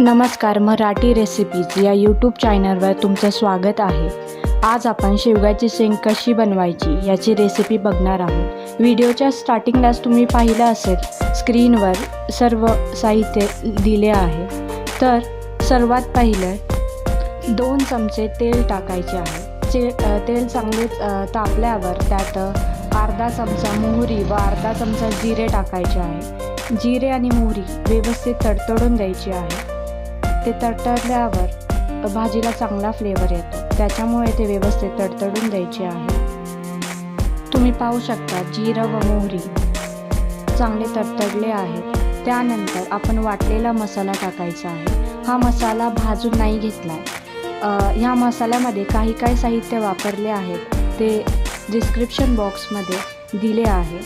नमस्कार मराठी रेसिपीज या यूट्यूब चॅनलवर तुमचं स्वागत आहे. आज आपण शेवग्याची शेंग कशी बनवायची याची रेसिपी बघणार आहोत. व्हिडिओच्या स्टार्टिंगलाच तुम्ही पाहिलं असेल स्क्रीनवर सर्व साहित्य दिले आहे. तर सर्वात पहिलं दोन चमचे तेल टाकायचे आहे. चे तेल चांगले तापल्यावर त्यात अर्धा चमचा मोहरी व अर्धा चमचा जिरे टाकायचे आहे. जिरे आणि मोहरी व्यवस्थित तडतडून द्यायची आहे. ते तडतडल्यावर भाजीला चांगला फ्लेवर येतो. त्याच्यामुळे ते व्यवस्थित तडतडून द्यायचे आहे. तुम्ही पाहू शकता जिरं व मोहरी चांगले तडतडले आहेत. त्यानंतर आपण वाटलेला मसाला टाकायचा आहे. हा मसाला भाजून नाही घेतला आहे ह्या मसाल्यामध्ये काही काही साहित्य वापरले आहेत. ते डिस्क्रिप्शन बॉक्समध्ये दिले आहे.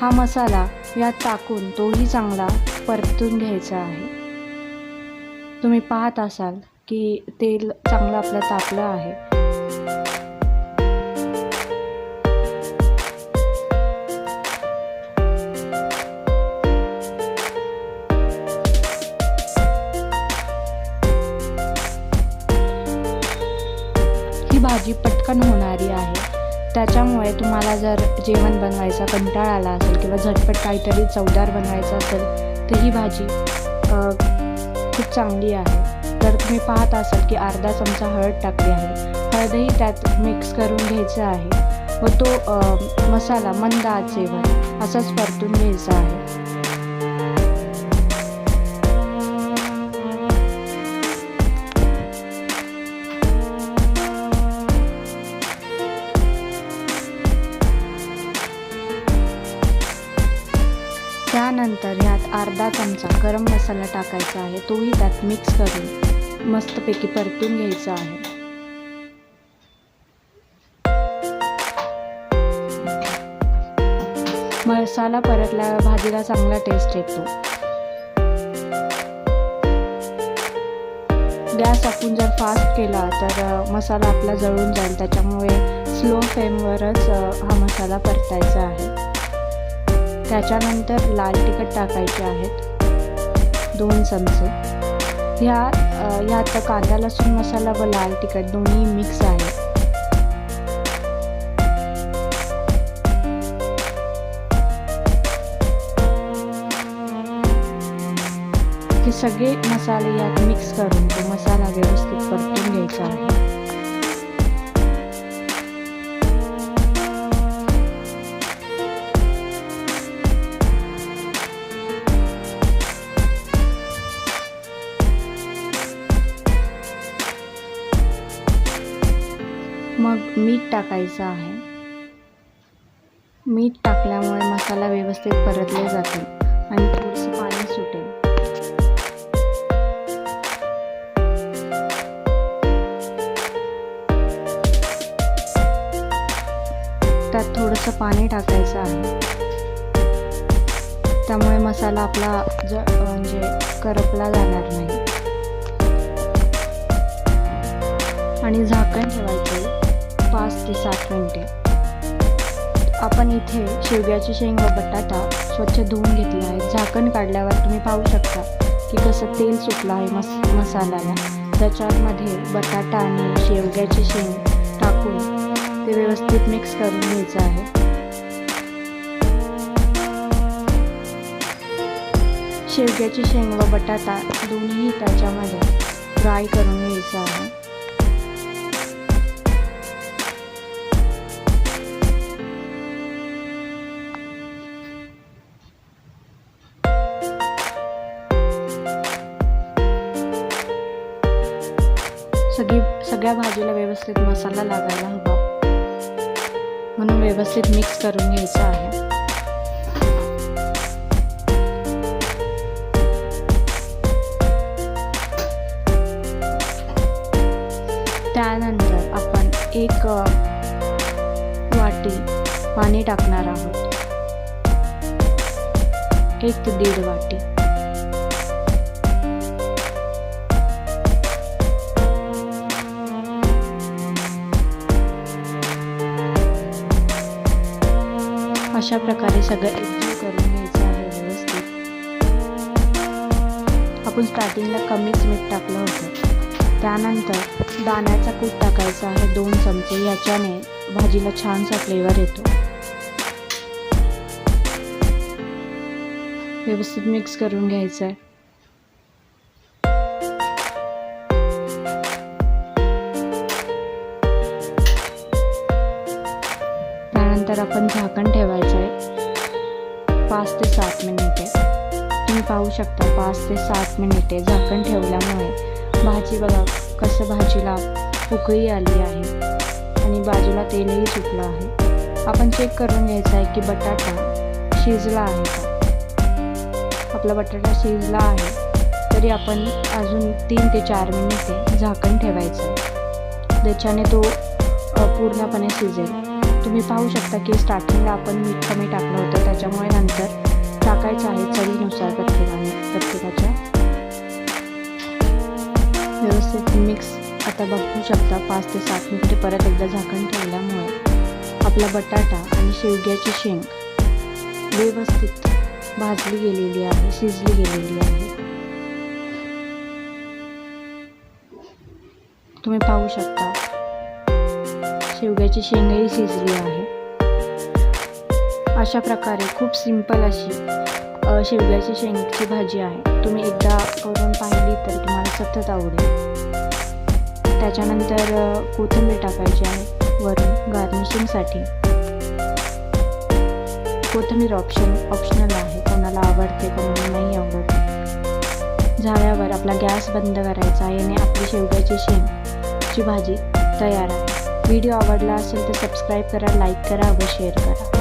हा मसाला यात टाकून तोही चांगला परतून घ्यायचा आहे. तुम्ही पाहत असाल की तेल चांगलं आपलं तापलं आहे. ही भाजी पटकन होणारी आहे. त्याच्यामुळे तुम्हाला जर जेवण बनवायचा कंटाळा आला असेल किंवा झटपट काहीतरी चवदार बनवायचं असेल तर ही भाजी खूप चांगली आहे. तर तुम्ही पाहत असाल की अर्धा चमचा हळद टाकली आहे. हळदही त्यात मिक्स करून घ्यायचं आहे. व तो मसाला मंद आचेवर असाच परतून घ्यायचा आहे. त्यानंतर ह्यात अर्धा चमचा गरम मसाला टाकायचा आहे. तोही त्यात मिक्स करून मस्तपैकी परतून घ्यायचा आहे. मसाला परतल्यावर भाजीला चांगला टेस्ट येतो. गॅस आपण जर फास्ट केला तर मसाला आपला जळून जाईल. त्याच्यामुळे स्लो फ्लेमवरच हा मसाला परतायचा आहे. त्याच्यानंतर लाल तिखट टाकायचे आहेत. दोन चमचे. ह्या ह्यात कांदा लसूण मसाला व लाल तिखट दोन्ही मिक्स आहे. हे सगळे मसाले यात मिक्स करून तो मसाला व्यवस्थित परतून घ्यायचा आहे. मग मीठ टाकायचं आहे. मीठ टाकल्यामुळे मसाला व्यवस्थित परतले जातील आणि थोडंसं पाणी सुटेल. त्यात थोडंसं पाणी टाकायचं आहे. त्यामुळे मसाला आपला ज म्हणजे करपला जाणार नाही. आणि झाकण ठेवायचं. पाच ते सात मिनटे. आपण इथे शेवग्याची शेंग व बटाटा स्वच्छ धुवून घेतला आहे. झाकण काढल्यावर तुम्ही पाहू शकता की कसं तेल सुटलं आहे मस मसाल्याला. त्याच्यामध्ये बटाटा आणि शेवग्याची शेंग टाकून ते व्यवस्थित मिक्स करून घ्यायचं आहे. शेवग्याची शेंग व बटाटा दोन्ही त्याच्यामध्ये फ्राय करून घ्यायचं आहे. सगळी सगळ्या भाजीला व्यवस्थित मसाला लागायला हवा. म्हणून व्यवस्थित मिक्स करून घ्यायचं आहे. त्यानंतर आपण एक वाटी पाणी टाकणार आहोत. एक ते दीड वाटी. अशा प्रकारे सगळं एकजीव करून घ्यायचं आहे व्यवस्थित. आपण स्टार्टिंगला कमीच मीठ टाकलं होतं. त्यानंतर दाण्याचा कूट टाकायचा आहे दोन चमचे. याच्याने भाजीला छानसा फ्लेवर येतो. व्यवस्थित मिक्स करून घ्यायचं आहे झाकण ठेवायचं आहे. पाच ते सात मिनिटे. तुम्ही पाहू शकता पाच ते सात मिनिटे झाकण ठेवल्यामुळे भाजी बघा कसं भाजीला उकळी आली आहे आणि बाजूला तेलही सुटलं आहे. आपण चेक करून घ्यायचं आहे की बटाटा शिजला आहे का? आपला बटाटा शिजला आहे तरी आपण अजून तीन ते चार मिनिटे झाकण ठेवायचं त्याच्याने तो पूर्णपणे शिजेल. तुम्ही पाहू शकता की स्टार्टिंगला आपण मीठ कमी टाकलं होतं. त्याच्यामुळे नंतर टाकायचं आहे चवीनुसार प्रत्येकाने प्रत्येकाच्या. व्यवस्थित मिक्स आता बघू शकता पाच ते सात मिनिटे परत एकदा झाकण ठेवल्यामुळे आपला बटाटा आणि शेवग्याची शेंग व्यवस्थित भाजली गेलेली आहे शिजली गेलेली आहे. तुम्ही पाहू शकता शेवग्याची शेंगही शिजली आहे. अशा प्रकारे खूप सिंपल अशी शेवग्याची शेंगची भाजी आहे. तुम्ही एकदा करून पाहिली तर तुम्हाला सतत आवडेल. त्याच्यानंतर कोथिंबीर टाकायची आहे वरून गार्निशिंगसाठी कोथिंबीर ऑप्शन ऑप्शनल आहे. कोणाला आवडते कोणाला नाही आवडत. झाल्यावर आपला गॅस बंद करायचा आहे आणि आपली शेवग्याची शेंगची भाजी तयार आहे. व्हिडिओ आवडला असेल तर सबस्क्राईब करा लाईक करा व शेअर करा.